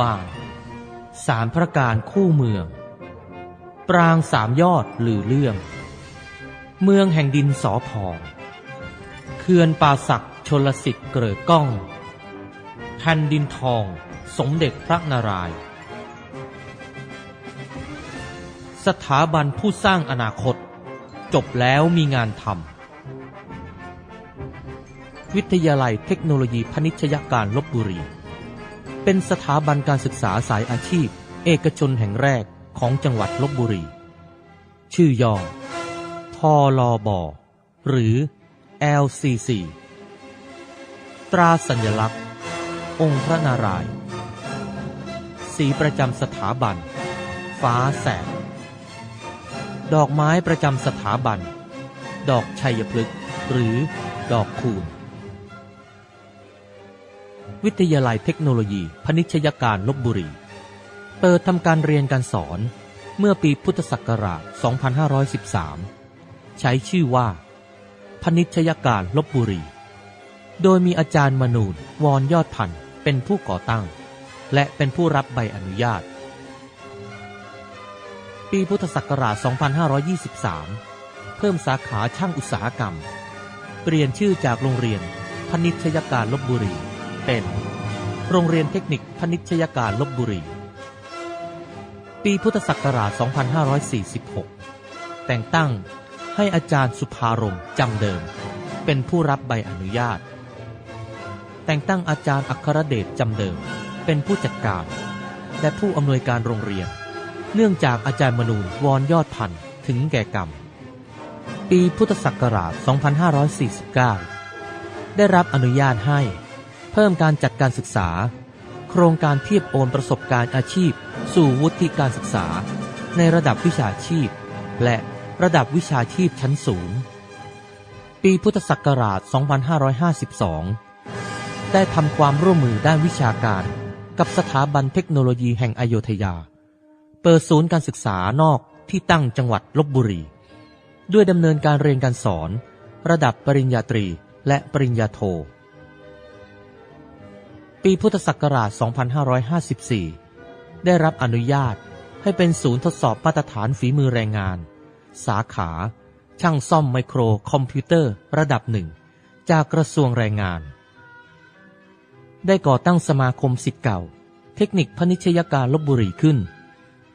บานสารพระการคู่เมือง ปรางสามยอดหรือเรื่องเมืองแห่งดินสอพองเขื่อนป่าศักดิ์ชนลสิทธิ์เกลือก้องแผ่นดินทองสมเด็จพระนารายณ์สถาบันผู้สร้างอนาคต จบแล้วมีงานทำวิทยาลัยเทคโนโลยีพนิชยการลบบุรี เป็นสถาบันการศึกษาสายอาชีพ เอกชนแห่งแรกของจังหวัดลบบุรี ชื่อย่อทอลอบอหรือ LCC ตราสัญลักษณ์ องค์พระนารายณ์สีประจำสถาบัน ฟ้าแสงดอกไม้ประจำสถาบัน ดอกชัยพฤกษ์หรือดอกคูณ วิทยาลัยเทคโนโลยีพนิชยการลบบุรี เปิดทำการเรียนการสอนเมื่อปีพุทธศักราช 2513 ใช้ชื่อว่า พนิชยการลบบุรี โดยมีอาจารย์มนูนวอนยอดพันธ์เป็นผู้ก่อตั้ง และเป็นผู้รับใบอนุญาต ปีพุทธศักราช 2523 เพิ่มสาขาช่างอุตสาหกรรม เปลี่ยนชื่อจากโรงเรียนพนิชยการลบบุรี เป็น โรงเรียนเทคนิคพนิชยการลบบุรี ปีพุทธศักราช 2546 แต่งตั้งให้อาจารย์สุภารมจำเดิม เป็นผู้รับใบอนุญาต แต่งตั้งอาจารย์อัครเดชจำเดิม เป็นผู้จัดการ และผู้อำนวยการโรงเรียน เนื่องจากอาจารย์มนูนวอนยอดพันถึงแก่กรรม ปีพุทธศักราช 2549 ได้รับอนุญาตให้ เพิ่มการจัดการศึกษา โครงการเทียบโอนประสบการณ์อาชีพ สู่วุฒิการศึกษา ในระดับวิชาชีพ และระดับวิชาชีพชั้นสูง ปีพุทธศักราช 2552 ได้ทำความร่วมมือด้านวิชาการกับสถาบันเทคโนโลยีแห่งอโยธยา เปิดศูนย์การศึกษานอกที่ตั้งจังหวัดลบบุรี ด้วยดำเนินการเรียนการสอน ระดับปริญญาตรีและปริญญาโท ปีพุทธศักราช 2554 ได้รับอนุญาตให้เป็นศูนย์ทดสอบมาตรฐานฝีมือแรงงาน สาขา ช่างซ่อมไมโครคอมพิวเตอร์ระดับหนึ่ง จากกระทรวงแรงงาน ได้ก่อตั้งสมาคมสิทธิ์เก่า เทคนิคพนิชยการลบบุรีขึ้น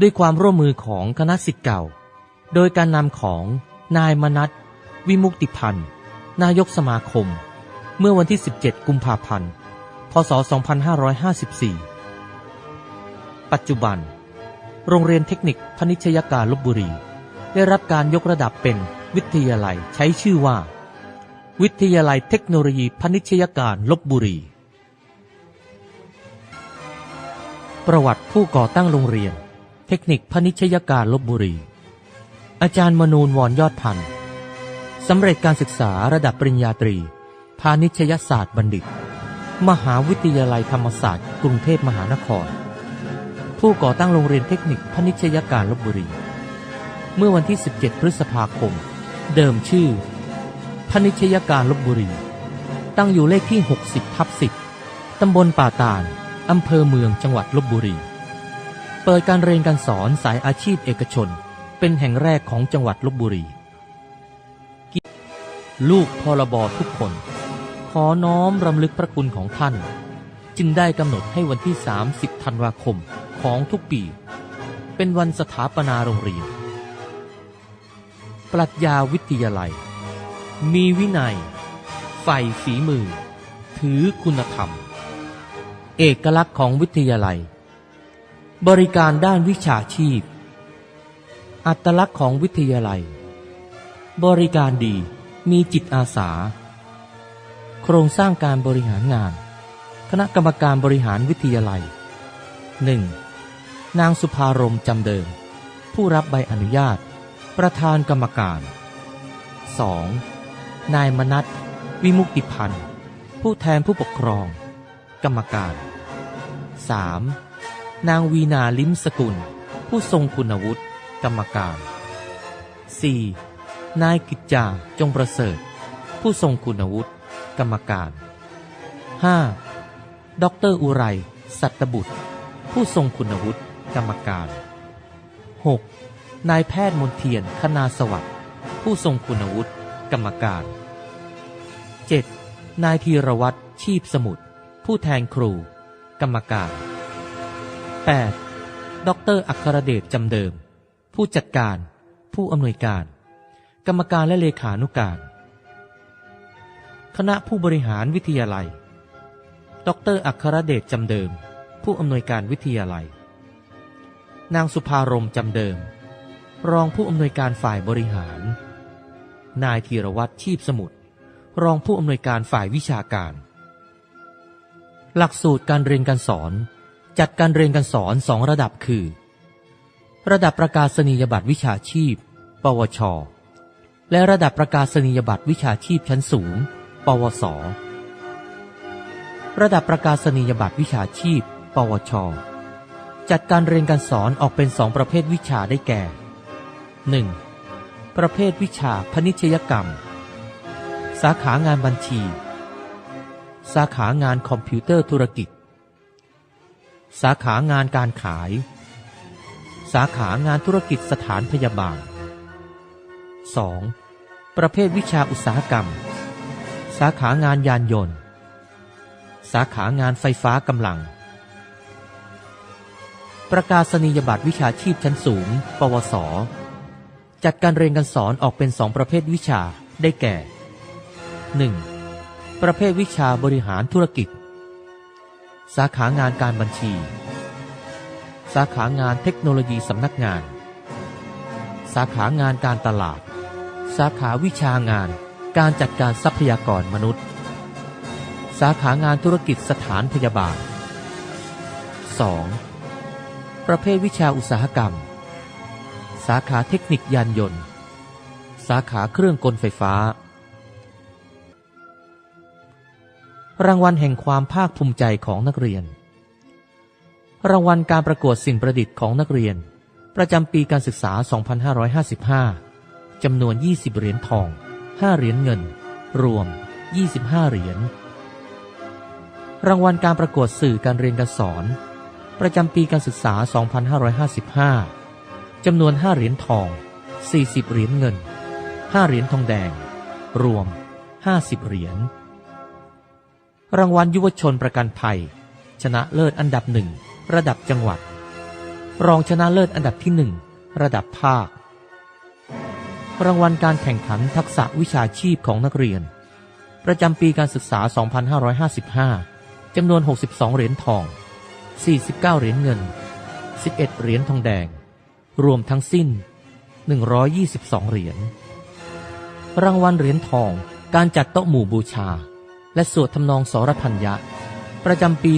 ด้วยความร่วมมือของคณะสิทธิ์เก่า โดยการนำของนายมนัทวิมุกติพันธ์นายกสมาคม เมื่อวันที่ 17 กุมภาพันธ์ พศ 2554 ปัจจุบัน โรงเรียนเทคนิคพนิชยการลบบุรี ได้รับการยกระดับเป็นวิทยาลัยใช้ชื่อว่า วิทยาลัยเทคโนโลยีพนิชยการลบบุรี ประวัติผู้ก่อตั้งโรงเรียน เทคนิคพนิชยการลบบุรี อาจารย์มนูนวอนยอดพันธ์สำเร็จการศึกษาระดับปริญญาตรี พาณิชยศาสตร์บัณฑิต มหาวิทยาลัยธรรมศาสตร์ กรุงเทพมหานคร ผู้ก่อตั้งโรงเรียนเทคนิคพนิชยการลบบุรี เมื่อวันที่ 17 พฤษภาคม เดิมชื่อ พนิชยการลบบุรี ตั้งอยู่เลขที่ 60ทับ10 ตำบลป่าตาล อำเภอเมืองจังหวัดลบบุรี เปิดการเรียนการสอนสายอาชีพเอกชน เป็นแห่งแรกของจังหวัดลบบุรี ลูกพรบทุกคน อน้อมรำลึกพระคุณของท่าน จึงได้กำหนดให้วันที่ 30 ธันวาคมของทุกปี เป็นวันสถาปนาโรงเรียน ปรัชญาวิทยาลัย มีวินัย ใฝ่ฝีมือ ถือคุณธรรม เอกลักษณ์ของวิทยาลัย บริการด้านวิชาชีพ อัตลักษณ์ของวิทยาลัย บริการดีมีจิตอาสา โครงสร้างการบริหารงาน คณะกรรมการบริหารวิทยาลัย 1. นางสุภารมจำเดิม ผู้รับใบอนุญาต ประธานกรรมการ 2. นายมนัทวิมุกติพันธ์ผู้แทนผู้ปกครอง กรรมการ 3. นางวีนาลิ้มสกุล ผู้ทรงคุณวุฒิกรรมการ 4. นายกิจจาจงประเสริฐ ผู้ทรงคุณวุฒิ กรรมการ 5. ดรอุไร สัตบุตร ผู้ทรงคุณวุฒิกรรมการ 6. นายแพทย์มนเทียนคณาสวัสดิ์ ผู้ทรงคุณวุฒิกรรมการ 7. นายธีรวัตรชีพสมุทรผู้แทนครู กรรมการ 8. ดรอัครเดชจำเดิม ผู้จัดการ ผู้อำนวยการ กรรมการและเลขานุการ คณะผู้บริหารวิทยาลัย ดรอัครเดชจำเดิม ผู้อำนวยการวิทยาลัย นางสุภารมจำเดิม รองผู้อำนวยการฝ่ายบริหาร นายธีรวัตรชีพสมุทร รองผู้อำนวยการฝ่ายวิชาการ หลักสูตรการเรียนการสอน จัดการเรียนการสอนสองระดับคือ ระดับประกาศนียบัตรวิชาชีพ ปวช และระดับประกาศนียบัตรวิชาชีพชั้นสูง ปวส ระดับประกาศนียบัตรวิชาชีพ ปวช จัดการเรียนการสอนออกเป็นสองประเภทวิชาได้แก่ 1. ประเภทวิชาพนิชยกรรม สาขางานบัญชี สาขางานคอมพิวเตอร์ธุรกิจ สาขางานการขาย สาขางานธุรกิจสถานพยาบาล 2. ประเภทวิชาอุตสาหกรรม สาขางานยานยนต์ สาขางานไฟฟ้ากำลัง ประกาศนียบัตรวิชาชีพชั้นสูง ปวส จัดการเรียนการสอนออกเป็นสองประเภทวิชาได้แก่ 1. ประเภทวิชาบริหารธุรกิจ สาขางานการบัญชี สาขางานเทคโนโลยีสำนักงาน สาขางานการตลาด สาขาวิชางาน การจัดการทรัพยากรมนุษย์ สาขางานธุรกิจสถานพยาบาล 2. ประเภทวิชาอุตสาหกรรม สาขาเทคนิคยานยนต์ สาขาเครื่องกลไฟฟ้า รางวัลแห่งความภาคภูมิใจของนักเรียน รางวัลการประกวดสิ่งประดิษฐ์ของนักเรียน ประจำปีการศึกษา 2555 จำนวน 20 เหรียญทอง 5 เหรียญเงิน รวม 25 เหรียญ รางวัลการประกวดสื่อการเรียนการสอน ประจำปีการศึกษา 2555 จำนวน 5 เหรียญทอง 40 เหรียญเงิน 5 เหรียญทองแดง รวม 50 เหรียญ รางวัลยุวชนประกันภัย ชนะเลิศอันดับหนึ่ง ระดับจังหวัด รองชนะเลิศอันดับที่หนึ่ง ระดับภาค รางวัลการแข่งขันทักษะวิชาชีพของนักเรียน ประจำปีการศึกษา 2555 จำนวน 62 เหรียญทอง 49 เหรียญเงิน 11 เหรียญทองแดง รวมทั้งสิ้น 122 เหรียญ รางวัลเหรียญทอง การจัดโต๊ะหมู่บูชา และสวดทำนองสรพัญญะ ประจำปี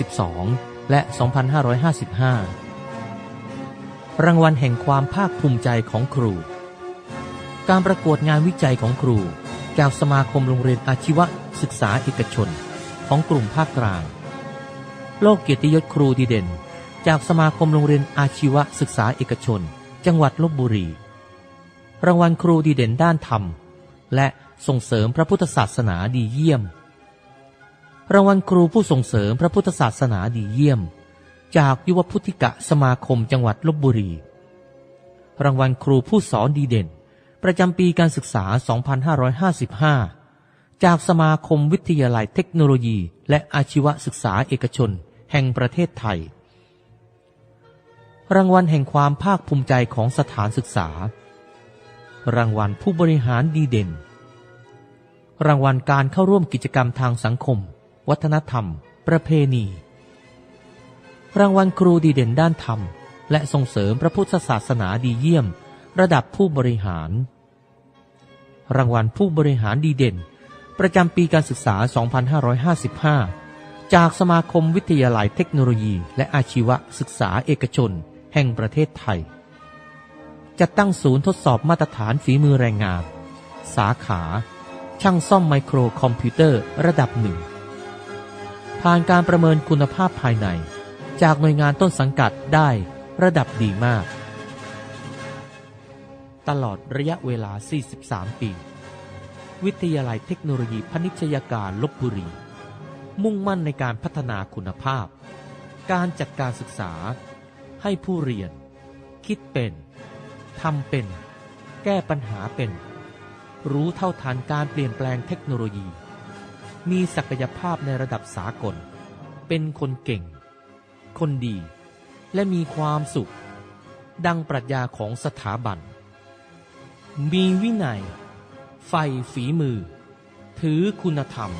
2552 และ 2555 รางวัลแห่งความภาคภูมิใจของครู การประกวดงานวิจัยของครู จากสมาคมโรงเรียนอาชีวศึกษาเอกชน ของกลุ่มภาคกลาง โลกเกียรติยศครูดีเด่น จากสมาคมโรงเรียนอาชีวศึกษาเอกชน จังหวัดลบบุรี รางวัลครูดีเด่นด้านธรรม และส่งเสริมพระพุทธศาสนาดีเยี่ยม รางวัลครูผู้ส่งเสริมพระพุทธศาสนาดีเยี่ยม จากยุวพุทธิกะสมาคมจังหวัดลบบุรี รางวัลครูผู้สอนดีเด่น ประจำปีการศึกษา 2555 จากสมาคมวิทยาลัยเทคโนโลยี และอาชีวศึกษาเอกชน แห่งประเทศไทย รางวัลแห่งความภาคภูมิใจของสถานศึกษา รางวัลผู้บริหารดีเด่น รางวัลการเข้าร่วมกิจกรรมทางสังคม วัฒนธรรม ประเพณี รางวัลครูดีเด่นด้านธรรม และส่งเสริมพระพุทธศาสนาดีเยี่ยม ระดับผู้บริหาร รางวัลผู้บริหารดีเด่น ประจำปีการศึกษา 2555 จากสมาคมวิทยาลัยเทคโนโลยี และอาชีวศึกษาเอกชน แห่งประเทศไทย จัดตั้งศูนย์ทดสอบมาตรฐานฝีมือแรงงาน สาขา ช่างซ่อมไมโครคอมพิวเตอร์ระดับหนึ่ง ผ่านการประเมินคุณภาพภายใน จากหน่วยงานต้นสังกัดได้ระดับดีมาก ตลอดระยะเวลา 43 ปี วิทยาลัยเทคโนโลยีพนิชยการลบบุรี มุ่งมั่นในการพัฒนาคุณภาพ การจัดการศึกษา ให้ผู้เรียน คิดเป็นทำเป็น แก้ปัญหาเป็น รู้เท่าทันการเปลี่ยนแปลงเทคโนโลยี มีศักยภาพในระดับสากล เป็นคนเก่ง คนดี และมีความสุข ดังปรัชญาของสถาบัน มีวินัย ไฟฝีมือ ถือคุณธรรม